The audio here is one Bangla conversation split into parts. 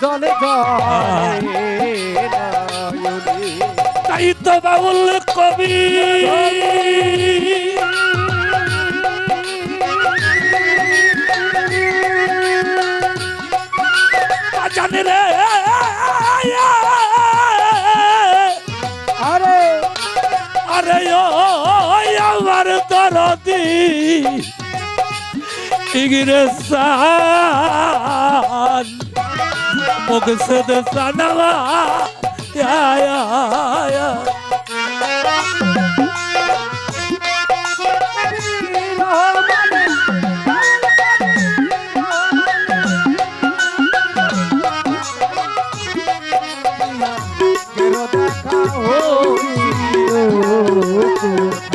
জলে তাই তো বাউল কবি। জানে রে। আরে। আরে ও আমার দরদি। ইংরেসান মকসদ সানামা ya ya ya. কেরো দেখা হইল কোথায়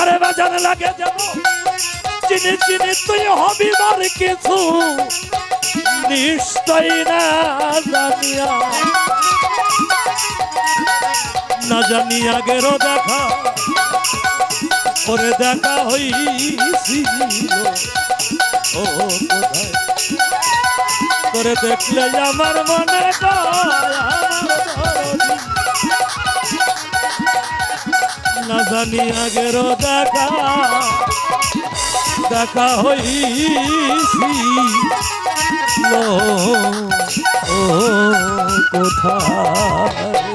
আরে বাজার লাগে জানো চিনি চিনি তুই হবি মার কিছু। নিশ্চয় না জানিয়া। না জানিয়া গেরো দেখা করে দেখা হইছিল। ও কোথায়? করে দেখলে আমার মনে। না জানি আগের দেখা দেখা হইছি ও কোথায়